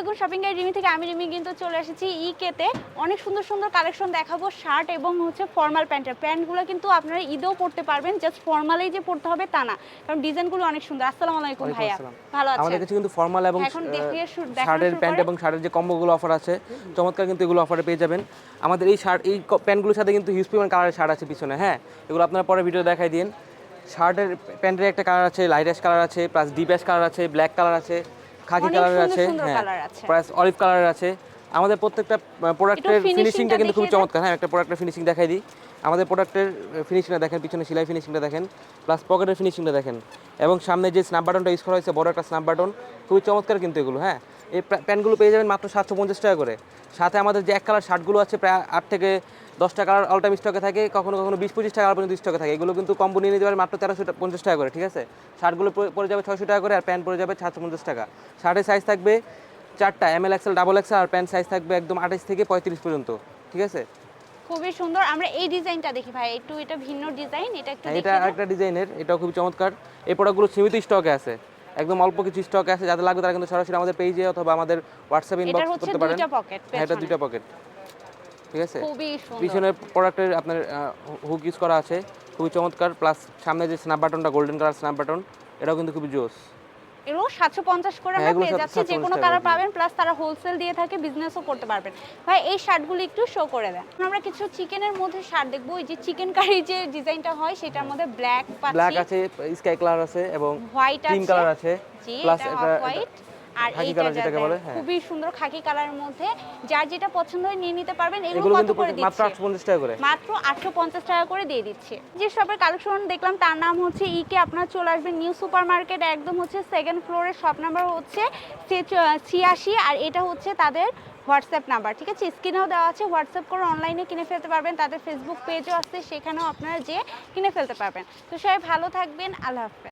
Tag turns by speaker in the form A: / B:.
A: আলাইকুম shopping guide Rimi থেকে আমি রিমি কিন্তু চলে এসেছি ইকেতে অনেক সুন্দর সুন্দর কালেকশন দেখাবো শার্ট এবং হচ্ছে ফর্মাল প্যান্টের। প্যান্টগুলো কিন্তু আপনারা ঈদেও পড়তে পারবেন জাস্ট ফর্মালেই যে পড়তে হবে তা না। কারণ ডিজাইনগুলো অনেক সুন্দর। আসসালামু আলাইকুম ভাইয়া। ভালো
B: আমাদের
A: আছেন
B: কাছে কিন্তু ফর্মাল এবং শার্টের প্যান্ট এবং শার্টের যে কম্বোগুলো অফার আছে চমৎকার কিন্তু এগুলো অফারে পেয়ে যাবেন। আমাদের এই শার্ট এই প্যান্টগুলোর সাথে কিন্তু হিউজ পরিমাণ কালারের শার্ট আছে পিছনে হ্যাঁ? এগুলো আপনারা পরে ভিডিও দেখাই দিন। শার্টের প্যান্টের একটা কালার আছে লাইট অ্যাশ কালার আছে প্লাস ডিপ অ্যাশ কালার আছে ব্ল্যাক কালার আছে। খাকি কালারের আছে হ্যাঁ প্রায়। অলিভ কালারের আছে। আমাদের প্রত্যেকটা প্রোডাক্টের ফিনিশিংটা কিন্তু খুব চমৎকার। হ্যাঁ একটা প্রোডাক্টের ফিনিশিং দেখাই দিই। আমাদের প্রোডাক্টের ফিনিশিংটা দেখেন পিছনে সেলাই ফিনিশিংটা দেখেন প্লাস পকেটের ফিনিশিংটা দেখেন। এবং সামনে যে স্ন্যাপ বাটনটা ইউজ করা হয়েছে বড় একটা স্ন্যাপ বাটন খুবই চমৎকার কিন্তু এগুলো হ্যাঁ। এই প্যান্টগুলো পেয়ে যাবেন মাত্র সাতশো পঞ্চাশ টাকা করে। সাথে আমাদের যে এক কালার শার্টগুলো আছে প্রায় আট থেকে দশ টাকার অল টাইম স্টকে থাকে কখনো কখনো বিশ পঁচিশ টাকা পর্যন্ত স্টকে থাকে। এগুলো কিন্তু কম্বো নিয়ে নিতে পারে মাত্র তেরোশো পঞ্চাশ টাকা করে ঠিক আছে? শার্টগুলো পড়ে- যাবে ছয়শো টাকা করে আর প্যান্ট পড়ে যাবে সাতশো পঞ্চাশ টাকা। শার্টের সাইজ থাকবে চারটা M L XL double XL আর প্যান্ট সাইজ থাকবে একদম আঠাশ থেকে পঁয়ত্রিশ পর্যন্ত ঠিক আছে?
A: খুবই সুন্দর। আমরা এই ডিজাইনটা দেখি ভাই একটু এটা ভিন্ন ডিজাইন এটা একটু
B: হ্যাঁ, এটা একটা ডিজাইনের এটাও খুবই চমৎকার। এই প্রোডাক্টগুলো সীমিত স্টকে আছে। একদম অল্প কিছু স্টক আছে যাদের লাগবে তারা কিন্তু সরাসরি আমাদের পেজে অথবা আমাদের হোয়াটসঅ্যাপ ইনবক্স করতে পারেন। হ্যাঁ এটা দুইটা পকেট ঠিক আছে?
A: খুবই সুন্দর।
B: পিছনের প্রোডাক্টের আপনার হুক ইউজ করা আছে। খুবই চমৎকার। প্লাস সামনে যে স্ন্যাপ বাটনটা গোল্ডেন কালার স্ন্যাপ বাটন এটাও কিন্তু খুবই জোস।
A: এগুলো সাতশো পঞ্চাশ করে
B: হ্যাঁ,
A: আমরা পেয়ে যাচ্ছি। যে কোনো কালার পাবেন প্লাস তারা হোলসেল দিয়ে থাকে বিজনেসও করতে পারবেন। ভাই এই শার্টগুলো একটু শো করে দেন। আমরা কিছু চিকেনের মধ্যে শার্ট দেখব। ওই যে চিকেন কারি যে ডিজাইনটা হয় সেটার মধ্যে ব্ল্যাক
B: ব্ল্যাক আছে স্কাই কালার আছে এবং
A: হোয়াইট
B: ক্রিম
A: আছে।
B: কালার আছে।
A: জি
B: প্লাস
A: এটা হোয়াইট আর এইটা
B: যেটাকে বলে, হ্যাঁ।
A: খুবই সুন্দর খাকি কালারের মধ্যে যার যেটা পছন্দ হয় নিয়ে নিতে পারবেন এগুলো কত করে
B: মাত্র
A: দিচ্ছে?
B: আটশো পঞ্চাশ টাকা করে।
A: মাত্র আটশো পঞ্চাশ টাকা করে দিয়ে দিচ্ছে। যে শপের কালেকশন দেখলাম তার নাম হচ্ছে ইকে আপনার চলে আসবেন নিউ সুপার মার্কেট একদম হচ্ছে সেকেন্ড ফ্লোরের শপ নাম্বার হচ্ছে ছিয়াশি আর এটা হচ্ছে তাদের হোয়াটসঅ্যাপ নাম্বার ঠিক আছে? স্ক্রিনেও দেওয়া আছে হোয়াটসঅ্যাপ করে অনলাইনে কিনে ফেলতে পারবেন। তাদের ফেসবুক পেজও আছে সেখানেও আপনারা যে কিনে ফেলতে পারবেন। তো সবাই ভালো থাকবেন আল্লাহ হাফেজ।